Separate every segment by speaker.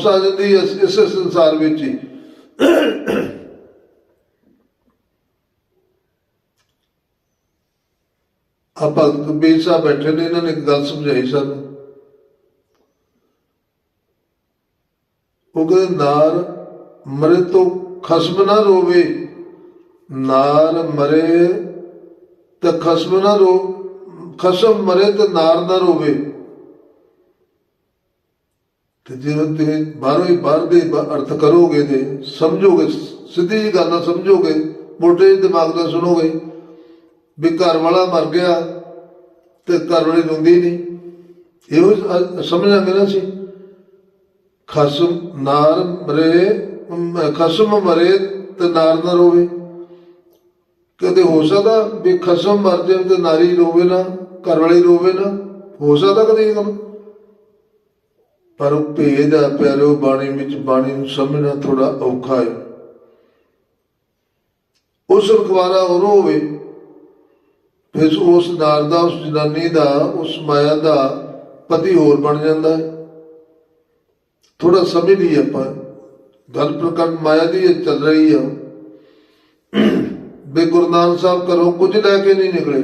Speaker 1: ਵਾਪਸ ਆ ਜਾਂਦੀ ਹੈ ਇਸੇ ਸੰਸਾਰ ਵਿੱਚ ਹੀ। ਆਪਾਂ ਕਬੀਰ ਸਾਹਿਬ ਬੈਠੇ ਨੇ, ਇਹਨਾਂ ਨੇ ਇੱਕ ਗੱਲ ਸਮਝਾਈ ਸਾਨੂੰ। ਉਹ ਕਹਿੰਦੇ, ਨਾਰ ਮਰੇ ਤੋਂ ਖਸਮ ਨਾ ਰੋਵੇ, ਨਾਰ ਮਰੇ ਤੇ ਖਸਮ ਨਾ ਰੋ, ਖਸਮ ਮਰੇ ਤੇ ਨਾਰ ਨਾ ਰੋਵੇ। ਤੇ ਜੇ ਤੁਸੀਂ ਬਾਹਰੋਂ ਹੀ ਬਾਹਰ ਦੇ ਅਰਥ ਕਰੋਗੇ ਤੇ ਸਮਝੋਗੇ, ਸਿੱਧੀ ਜੀ ਗੱਲ ਨਾਲ ਸਮਝੋਗੇ ਮੋਟੇ ਦਿਮਾਗ ਨਾਲ ਸੁਣੋਗੇ ਵੀ ਘਰ ਵਾਲਾ ਮਰ ਗਿਆ ਤੇ ਘਰ ਵਾਲੀ ਰੋਂਦੀ ਨਹੀਂ। ਇਹੋ ਸਮਝਾਂਗੇ ਨਾ ਅਸੀਂ। ਖਸਮ ਨਾਰ ਮਰੇ ਖਸਮ ਮਰੇ ਤੇ ਨਾਰ ਨਾ ਰੋਵੇ। ਕਦੇ ਹੋ ਸਕਦਾ ਵੀ ਖਸਮ ਮਰ ਜਾਵੇ ਤੇ ਨਾਰੀ ਰੋਵੇ ਨਾ, ਘਰ ਵਾਲੀ ਰੋਵੇ ਨਾ। ਹੋ ਸਕਦਾ ਕਦੇ ਇਹ ਗੱਲ? ਪਰ ਉਹ ਭੇਦ ਆ ਪਿਆਰੋ ਬਾਣੀ ਵਿੱਚ ਬਾਣੀ ਨੂੰ ਸਮਝਣਾ ਥੋੜਾ ਔਖਾ ਹੈ ਉਸ ਰਖਵਾਰਾ ਉਹ ਹੋਵੇ, ਫਿਰ ਉਸ ਨਾਰ ਦਾ, ਉਸ ਜਨਾਨੀ ਦਾ, ਉਸ ਮਾਇਆ ਦਾ ਪਤੀ ਹੋਰ ਬਣ ਜਾਂਦਾ ਹੈ ਥੋੜਾ ਸਮਝ ਲਈ ਆਪਾਂ, ਗੱਲ ਪ੍ਰਕਟ ਮਾਇਆ ਦੀ ਇਹ ਚੱਲ ਰਹੀ ਆ। ਬੇ ਗੁਰੂ ਨਾਨਕ ਸਾਹਿਬ ਘਰੋਂ ਕੁਝ ਲੈ ਕੇ ਨਹੀਂ ਨਿਕਲੇ।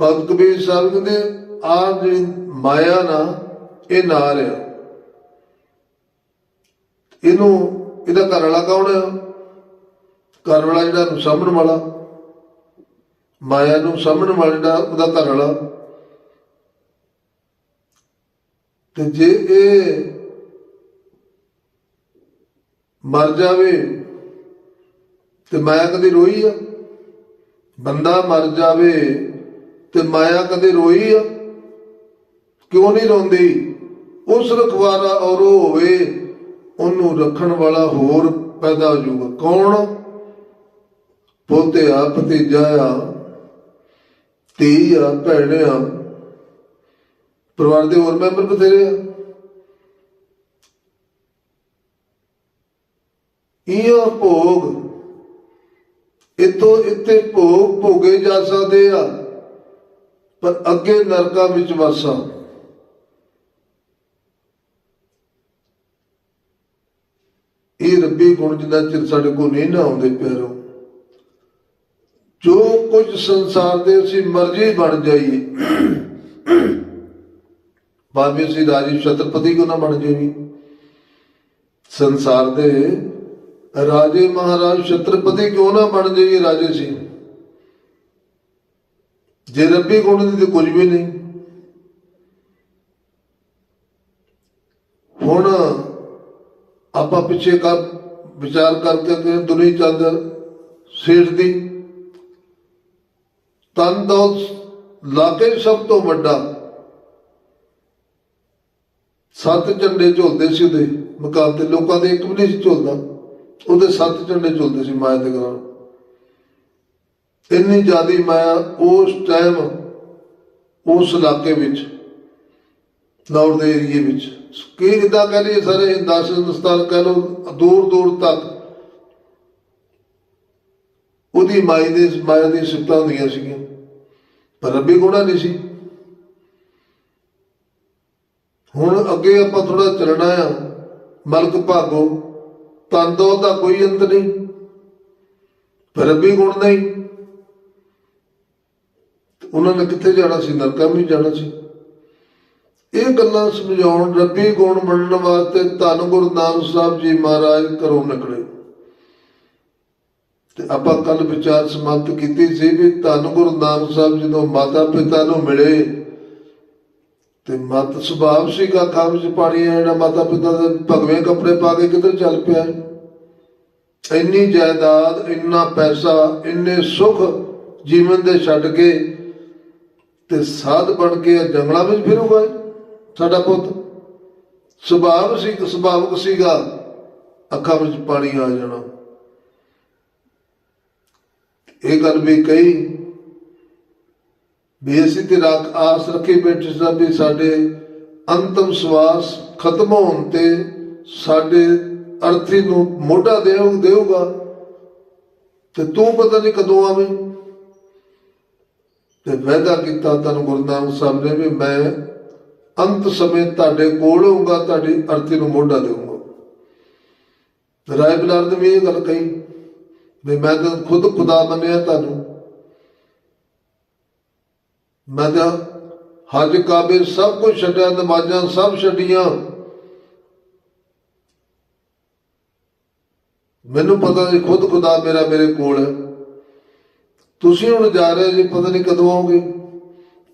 Speaker 1: ਭਗਤ ਕਬੀਰ ਸਾਹਿਬ ਕਹਿੰਦੇ ਆ ਜਿਹੜੀ ਮਾਇਆ ਨਾ ਇਹ ਨਾਰ ਆ ਇਹਨੂੰ, ਇਹਦਾ ਘਰ ਵਾਲਾ ਕੌਣ ਆ? ਘਰ ਵਾਲਾ ਜਿਹੜਾ ਨੂੰ ਸਾਂਭਣ ਵਾਲਾ। ਮਾਇਆ ਨੂੰ ਸਾਹਮਣ ਵਾਲਾ ਜਿਹੜਾ ਉਹਦਾ ਘਰ ਵਾਲਾ ਤੇ ਜੇ ਇਹ ਮਰ ਜਾਵੇ, ਤੇ ਮਾਇਆ ਕਦੇ ਰੋਈ ਆ? ਬੰਦਾ ਮਰ ਜਾਵੇ, ਤੇ ਮਾਇਆ ਕਦੇ ਰੋਈ ਆ? ਕਿਉਂ ਨਹੀਂ ਰੋਂਦੀ? ਉਸ ਰਖਵਾਰਾ ਔਰ ਉਹ ਹੋਵੇ, ਉਹਨੂੰ ਰੱਖਣ ਵਾਲਾ ਹੋਰ ਪੈਦਾ ਹੋ ਜਾਊਗਾ। ਕੌਣ? ਪੋਤੇ ਆ, ਭਤੀਜਾ ਆ, ਧੀ ਆ, ਭੈਣ ਆ। ਪਰਿਵਾਰ ਦੇ ਹੋਰ ਮੈਂਬਰ ਬਥੇਰੇ ਆ। ਇਹ ਭੋਗ ਇਤੋਂ ਇੱਥੇ ਭੋਗ ਭੋਗੇ ਜਾ ਸਕਦੇ ਆ, ਪਰ ਅੱਗੇ ਨਰਕਾਂ ਵਿੱਚ ਵਾਸਾ। ਇਹ ਰੱਬੀ ਗੁਣ ਜਿੰਨਾ ਚਿਰ ਸਾਡੇ ਕੋਲ ਨਹੀਂ ਨਾ ਆਉਂਦੇ ਪਿਆਰੋ। ਜੋ ਕੁਝ ਸੰਸਾਰ ਦੇ ਅਸੀਂ ਮਰਜ਼ੀ ਬਣ ਜਾਈਏ। ਭਾਵੇਂ ਅਸੀਂ ਰਾਜੀ ਛਤਰਪਤੀ ਕਿਉਂ ਨਾ ਬਣ ਜਾਈਏ। ਸੰਸਾਰ ਦੇ ਰਾਜੇ ਮਹਾਰਾਜ ਛਤਰਪਤੀ ਕਿਉਂ ਨਾ ਬਣ ਜਾਈਏ ਰਾਜੇ ਸੀ ਜੇ ਰੱਬੀ ਗੁਣ ਦੀ ਤੇ ਕੁਝ ਵੀ ਨਹੀਂ। ਹੁਣ ਆਪਾਂ ਪਿੱਛੇ ਕਰ, ਵਿਚਾਰ ਕਰਕੇ ਕਿ ਦੁਨੀ ਚੰਦ ਸੇਠ ਦੀ। ਤਨ ਦੌਲਤ ਲਾਗੇ ਸਭ ਤੋਂ ਵੱਡਾ। ਸੱਤ ਝੰਡੇ ਝੁਲਦੇ ਸੀ ਉਹਦੇ ਮੁਕਾਮ ਤੇ ਲੋਕਾਂ ਦੇ ਇੱਕ ਵੀ ਨਹੀਂ ਸੀ ਝੁਲਦਾ। ਉਹਦੇ ਸੱਤ ਝੰਡੇ ਝੁਲਦੇ ਸੀ ਮਾਇਆ ਦੇ ਘਰਾਂ ਇੰਨੀ ਜ਼ਿਆਦੀ ਮਾਇਆ ਉਸ ਟਾਈਮ ਉਸ ਇਲਾਕੇ ਵਿੱਚ ਨੌਰ ਦੇ ਏਰੀਏ ਵਿੱਚ। ਕੀ ਇਦਾਂ ਕਹਿ ਲਈਏ ਸਾਰੇ ਹਿੰਦਾਸ ਹਿੰਦੁਸਤਾਨ ਕਹਿ ਲਓ, ਦੂਰ ਦੂਰ ਤੱਕ ਉਹਦੀ ਮਾਈ ਦੇ, ਮਾਇਆ ਦੀ ਸਿਫਤਾਂ ਹੁੰਦੀਆਂ ਸੀਗੀਆਂ। ਪਰ ਰੱਬੀ ਗੁਣਾ ਨਹੀਂ ਸੀ। ਹੁਣ ਅੱਗੇ ਆਪਾਂ ਥੋੜਾ ਚੱਲਣਾ ਆ। ਮਲਕ ਭਾਗੋ ਤੰਦੋ ਦਾ ਕੋਈ ਅੰਤ ਨਹੀਂ, ਪਰ ਰੱਬੀ ਗੁਣ ਨਹੀਂ। ਉਹਨਾਂ ਨੇ ਕਿੱਥੇ ਜਾਣਾ ਸੀ? ਨਰਕਾਂ ਵੀ ਜਾਣਾ ਸੀ। ਇਹ ਗੱਲਾਂ ਸਮਝਾਉਣ ਰੱਬੀ ਗੁਣ ਮੰਨਣ ਵਾਸਤੇ ਧੰਨ ਗੁਰੂ ਨਾਨਕ ਸਾਹਿਬ ਜੀ ਮਹਾਰਾਜ ਘਰੋਂ ਨਿਕਲੇ। ਤੇ ਆਪਾਂ ਕੱਲ ਵਿਚਾਰ ਸਮਾਪਤ ਕੀਤੀ ਸੀ ਵੀ ਧੰਨ ਗੁਰੂ ਨਾਨਕ ਸਾਹਿਬ ਜਦੋਂ ਮਾਤਾ ਪਿਤਾ ਨੂੰ ਮਿਲੇ ਤੇ ਮਤ ਸੁਭਾਵ ਸੀਗਾ ਅੱਖਾਂ ਵਿੱਚ ਪਾਣੀ ਆ ਆਣਾ ਮਾਤਾ ਪਿਤਾ ਦੇ ਭਗਵੇਂ ਕੱਪੜੇ ਪਾ ਕੇ ਕਿੱਧਰ ਚੱਲ ਪਿਆ। ਇੰਨੀ ਜਾਇਦਾਦ ਇੰਨਾ ਪੈਸਾ ਇੰਨੇ ਸੁਖ ਜੀਵਨ ਦੇ ਛੱਡ ਕੇ ਤੇ ਸਾਧ ਬਣ ਕੇ ਜੰਗਲਾਂ ਵਿੱਚ ਫਿਰੂਗਾ ਇਹ, ਸਾਡਾ ਪੁੱਤ ਸੁਭਾਵ ਸੀ ਸੁਭਾਵਕ ਸੀਗਾ। ਅੱਖਾਂ ਵਿੱਚ ਪਾਣੀ ਆ ਜਾਣਾ। ਇਹ ਗੱਲ ਵੀ ਕਹੀ, ਵੀ ਅਸੀਂ ਤੇ ਰੱਖ ਆਸ ਰੱਖੀ ਬੈਠੇ ਸਾਂ ਵੀ ਸਾਡੇ ਅੰਤਮ ਸਵਾਸ ਖਤਮ ਹੋਣ ਤੇ ਸਾਡੇ ਅਰਥੀ ਨੂੰ ਮੋਢਾ ਦੇਉ ਦੇਊਗਾ। ਤੇ ਤੂੰ ਪਤਾ ਨਹੀਂ ਕਦੋਂ ਆਵੇਂ। ਤੇ ਵਾਅਦਾ ਕੀਤਾ ਤਨ ਗੁਰੂ ਨਾਨਕ ਸਾਹਿਬ ਨੇ ਵੀ ਮੈਂ ਅੰਤ ਸਮੇਂ ਤੁਹਾਡੇ ਕੋਲ ਹੋਊਗਾ, ਤੁਹਾਡੀ ਅਰਥੀ ਨੂੰ ਮੋਢਾ ਦੇਊਗਾ। ਰਾਏ ਬਲਾਰ ਨੇ ਵੀ ਇਹ ਗੱਲ ਕਹੀ ਵੀ ਮੈਂ ਤਾਂ ਖੁਦ ਖੁਦਾ ਮੰਨਿਆ ਤੁਹਾਨੂੰ। ਮੈਂ ਤਾਂ ਹਜ ਕਾਬੇ ਸਭ ਕੁਝ ਛੱਡਿਆ, ਨਮਾਜ਼ਾਂ ਸਭ ਛੱਡੀਆਂ। ਮੈਨੂੰ ਪਤਾ ਜੀ ਖੁਦ ਖੁਦਾ ਮੇਰਾ ਮੇਰੇ ਕੋਲ ਹੈ। ਤੁਸੀਂ ਹੁਣ ਜਾ ਰਹੇ ਜੀ, ਪਤਾ ਨਹੀਂ ਕਦੋਂ ਆਓਗੇ।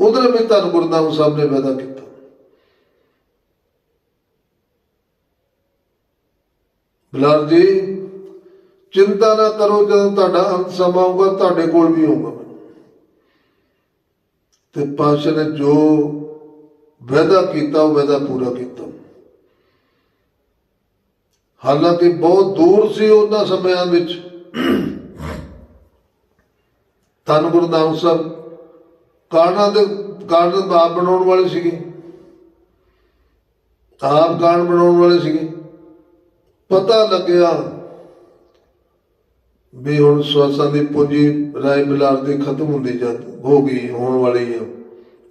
Speaker 1: ਉਧਰ ਵੀ ਤੁਹਾਨੂੰ ਗੁਰੂ ਨਾਨਕ ਸਾਹਿਬ ਨੇ ਪੈਦਾ ਕੀਤਾ। ਬਲਾਰ ਜੀ ਚਿੰਤਾ ਨਾ ਕਰੋ ਜਦੋਂ ਤੁਹਾਡਾ ਅੰਤ ਸਮਾਂ ਆਊਗਾ, ਤੁਹਾਡੇ ਕੋਲ ਵੀ ਹੋਊਗਾ ਤੇ ਪਾਸ਼ਾ ਨੇ ਜੋ ਵਾਅਦਾ ਕੀਤਾ, ਉਹ ਵਾਅਦਾ ਪੂਰਾ ਕੀਤਾ। ਹਾਲਾਂਕਿ ਬਹੁਤ ਦੂਰ ਸੀ ਉਹਨਾਂ ਸਮਿਆਂ ਵਿੱਚ। ਧੰਨ ਗੁਰੂ ਨਾਨਕ ਸਾਹਿਬ, ਕਾਰਨਾਂ ਦੇ, ਕਾਰਨ ਬਾਪ ਬਣਾਉਣ ਵਾਲੇ ਸੀਗੇ। ਆਪ ਕਾਰਨ ਬਣਾਉਣ ਵਾਲੇ ਸੀਗੇ। ਪਤਾ ਲੱਗਿਆ ਵੀ ਹੁਣ ਸਵਾਸਾਂ ਦੀ ਪੂੰਜੀ ਰਾਏ ਬਿਲਾਰ ਦੀ ਖਤਮ ਹੁੰਦੀ ਜਾਂ ਹੋ ਗਈ, ਹੋਣ ਵਾਲੀ ਆ।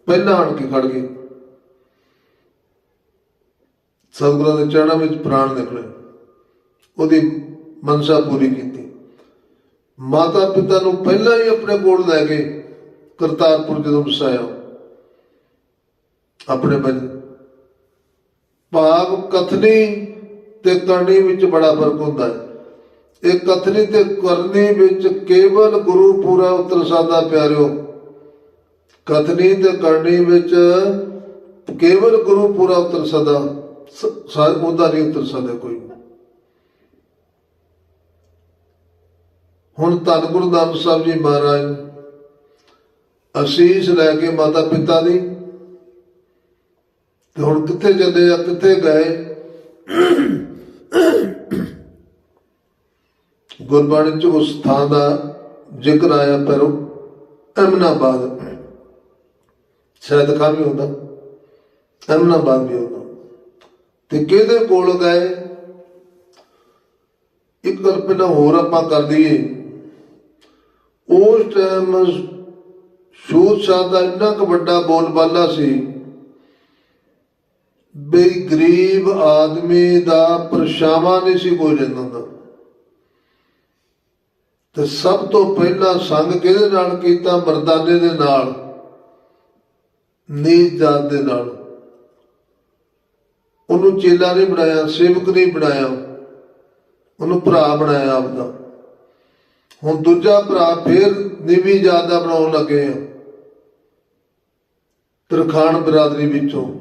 Speaker 1: ਪਹਿਲਾਂ ਆਣ ਕੇ ਖੜ ਗਈ। ਸਤਿਗੁਰਾਂ ਦੇ ਚਰਨਾਂ ਵਿੱਚ ਪ੍ਰਾਣ ਨਿਕਲੇ। ਉਹਦੀ ਮਨਸਾ ਪੂਰੀ ਕੀਤੀ। ਮਾਤਾ ਪਿਤਾ ਨੂੰ ਪਹਿਲਾਂ ਹੀ ਆਪਣੇ ਕੋਲ ਲੈ ਕੇ ਕਰਤਾਰਪੁਰ ਜਦੋਂ ਵਸਾਇਆ, ਆਪਣੇ ਬਜ ਭਾਵ ਕਥਨੀ ਤੇ ਕਰਨੀ ਵਿੱਚ ਬੜਾ ਫ਼ਰਕ ਹੁੰਦਾ ਹੈ। ਇਹ ਕਥਨੀ ਤੇ ਕਰਨੀ ਵਿੱਚ ਕੇਵਲ ਗੁਰੂ ਪੂਰਾ ਉਤਰ ਸਾਦਾ ਪਿਆਰਿਓ। ਕਥਨੀ ਤੇ ਕਰਨੀ ਵਿੱਚ ਕੇਵਲ ਗੁਰੂ ਪੂਰਾ ਉਤਰ ਸਦਾ। ਉਹਦਾ ਨਹੀਂ ਉਤਰ ਸਕਦਾ ਕੋਈ। ਹੁਣ ਧੰਨ ਗੁਰੂ ਨਾਨਕ ਸਾਹਿਬ ਜੀ ਮਹਾਰਾਜ, ਅਸੀਸ ਲੈ ਕੇ ਮਾਤਾ ਪਿਤਾ ਦੀ, ਤੇ ਹੁਣ ਕਿੱਥੇ ਚੱਲੇ ਆ, ਕਿੱਥੇ ਗਏ? ਗੁਰਬਾਣੀ ਚ ਉਸ ਥਾਂ ਦਾ ਜ਼ਿਕਰ ਆਇਆ ਪਰ ਅਮਨਾਬਾਦ ਸ਼ਾਇਦ ਵੀ ਹੁੰਦਾ। ਅਮਨਾਬਾਦ ਵੀ ਹੁੰਦਾ। ਤੇ ਕਿਹਦੇ ਕੋਲ ਗਏ? ਇੱਕ ਗੱਲ ਪਹਿਲਾਂ ਹੋਰ ਆਪਾਂ ਕਰ ਦਈਏ ਉਸ ਟਾਈਮ ਸ਼ੂਦ ਸ਼ਾਹ ਦਾ ਇੰਨਾ ਕੁ ਵੱਡਾ ਬੋਲਬਾਲਾ ਸੀ ਬਈ ਗਰੀਬ ਆਦਮੀ ਦਾ ਪਰਛਾਵਾਂ ਨਹੀਂ ਸੀ ਕੋਈ ਲੈਂਦਾ ਹੁੰਦਾ। ਤੇ ਸਭ ਤੋਂ ਪਹਿਲਾਂ ਸੰਗ ਕਿਹਦੇ ਨਾਲ ਕੀਤਾ? ਮਰਦਾਨੇ ਦੇ ਨਾਲ, ਨੀਚ ਜਾਤ ਦੇ ਨਾਲ। ਉਹਨੂੰ ਚੇਲਾ ਨਹੀਂ ਬਣਾਇਆ, ਸੇਵਕ ਨਹੀਂ ਬਣਾਇਆ। ਉਹਨੂੰ ਭਰਾ ਬਣਾਇਆ ਆਪਦਾ। ਹੁਣ ਦੂਜਾ ਭਰਾ ਫੇਰ ਨੀਵੀਂ ਜਾਤ ਦਾ ਬਣਾਉਣ ਲੱਗੇ ਆ। ਤਰਖਾਨ ਬਰਾਦਰੀ ਵਿੱਚੋਂ।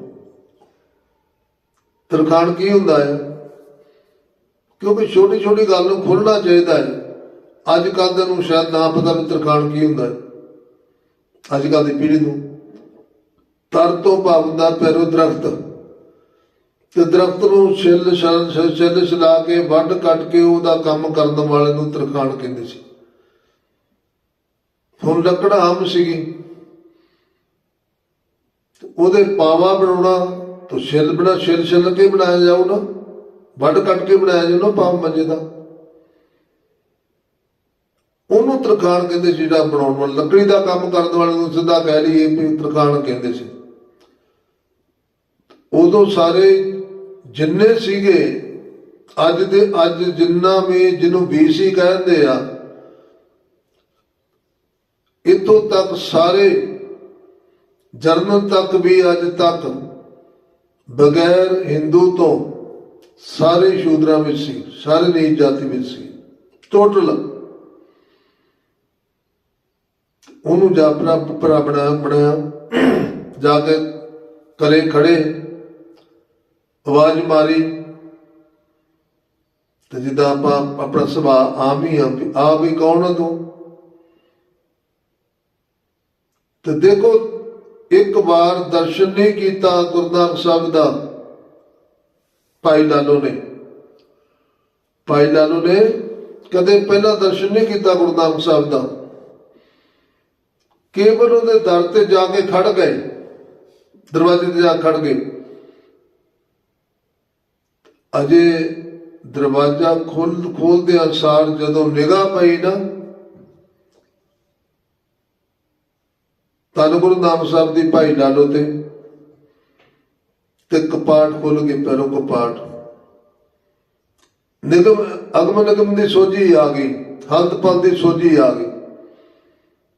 Speaker 1: ਤਰਖਾਨ ਕੀ ਹੁੰਦਾ ਹੈ ਕਿਉਂਕਿ ਛੋਟੀ ਛੋਟੀ ਗੱਲ ਨੂੰ ਖੁੱਲਣਾ ਚਾਹੀਦਾ ਹੈ ਅੱਜ ਕੱਲ ਦੇ ਨੂੰ ਸ਼ਾਇਦ ਨਾ ਪਤਾ ਵੀ ਤਰਖਾਨ ਕੀ ਹੁੰਦਾ ਅੱਜ ਕੱਲ ਦੀ ਪੀੜ੍ਹੀ ਨੂੰ ਤਰ ਤੋਂ ਭਾਵ ਪੈਰੋ ਦਰਖਤ। ਤੇ ਦਰਖਤ ਨੂੰ ਛਿੱਲ ਛਲ ਛਿੱਲ ਛਲਾ ਕੇ ਵੱਢ ਕੱਟ ਕੇ ਉਹਦਾ ਕੰਮ ਕਰਨ ਵਾਲੇ ਨੂੰ ਤਰਖਾਣ ਕਹਿੰਦੇ ਸੀ। ਹੁਣ ਲੱਕੜ ਆਮ ਸੀਗੀ। ਤੇ ਉਹਦੇ ਪਾਵਾ ਬਣਾਉਣਾ ਤਾਂ ਛਿੱਲ ਬਣਾ ਛਿੱਲ ਛਿੱਲ ਕੇ ਬਣਾਇਆ ਜਾਊ ਨਾ ਵੱਢ ਕੱਟ ਕੇ ਬਣਾਇਆ ਜਾਊ ਨਾ ਪਾਵ ਮੰਜੇ ਦਾ। ਉਹਨੂੰ ਤਰਖਾਣ ਕਹਿੰਦੇ ਸੀ ਜਿਹੜਾ ਬਣਾਉਣ ਵਾਲਾ, ਲੱਕੜੀ ਦਾ ਕੰਮ ਕਰਨ ਵਾਲੇ ਨੂੰ ਸਿੱਧਾ ਕਹਿ ਲਈਏ ਵੀ ਤਰਖਾਣ ਕਹਿੰਦੇ ਸੀ। ਉਦੋਂ ਸਾਰੇ ਜਿੰਨੇ ਸੀਗੇ, ਅੱਜ ਦੇ ਅੱਜ ਜਿੰਨਾ ਵੀ ਜਿਹਨੂੰ ਬੀਸੀ ਕਹਿੰਦੇ ਆ ਇਤੋਂ ਤੱਕ ਸਾਰੇ ਜਰਨਲ ਤੱਕ ਵੀ ਅੱਜ ਤੱਕ ਬਗੈਰ ਹਿੰਦੂ ਤੋਂ ਸਾਰੇ ਸ਼ੂਦਰਾਂ ਵਿੱਚ ਸੀ, ਸਾਰੇ ਨੀਚ ਜਾਤੀ ਵਿੱਚ ਸੀ। ਟੋਟਲ ਉਹਨੂੰ ਜਾ ਆਪਣਾ ਭਰਾ ਬਣਾ, ਬਣਾਇਆ। ਜਾ ਕੇ ਕਰੇ ਖੜੇ। ਆਵਾਜ਼ ਮਾਰੀ। ਤੇ ਜਿੱਦਾਂ ਆਪਾਂ ਆਪਣਾ ਸੁਭਾਅ ਆਮ ਹੀ ਆ, ਵੀ ਆ ਵੀ ਕੌਣ ਆ ਤੂੰ? ਤੇ ਦੇਖੋ, ਇੱਕ ਵਾਰ ਦਰਸ਼ਨ ਨਹੀਂ ਕੀਤਾ ਗੁਰੂ ਨਾਨਕ ਸਾਹਿਬ ਦਾ। ਭਾਈ ਲਾਲੋ ਨੇ। ਭਾਈ ਲਾਲੋ ਨੇ ਕਦੇ ਪਹਿਲਾਂ ਦਰਸ਼ਨ ਨਹੀਂ ਕੀਤਾ ਗੁਰੂ ਨਾਨਕ ਸਾਹਿਬ ਦਾ। ਕੇਵਲ ਉਹਦੇ ਦਰ ਤੇ ਜਾ ਕੇ ਖੜ ਗਏ। ਦਰਵਾਜ਼ੇ ਤੇ ਜਾ ਖੜ ਗਏ। ਅਜੇ ਦਰਵਾਜ਼ਾ ਖੋਲ ਖੋਲਦੇ ਅਨਸਾਰ ਜਦੋਂ ਨਿਗਾਹ ਪਈ ਨਾ, ਧੰਨ ਗੁਰੂ ਨਾਨਕ ਸਾਹਿਬ ਦੀ ਭਾਈ ਲਾਲੋ ਤੇ ਤੇ ਕਪਾਟ ਖੁੱਲ ਗਏ ਪੈਰੋਂ ਕਪਾਟ ਨਿਗਮ ਅਗਮ ਨਿਗਮ ਦੀ ਸੋਝੀ ਆ ਗਈ ਹਲਤ ਪਲ ਦੀ ਸੋਝੀ ਆ ਗਈ।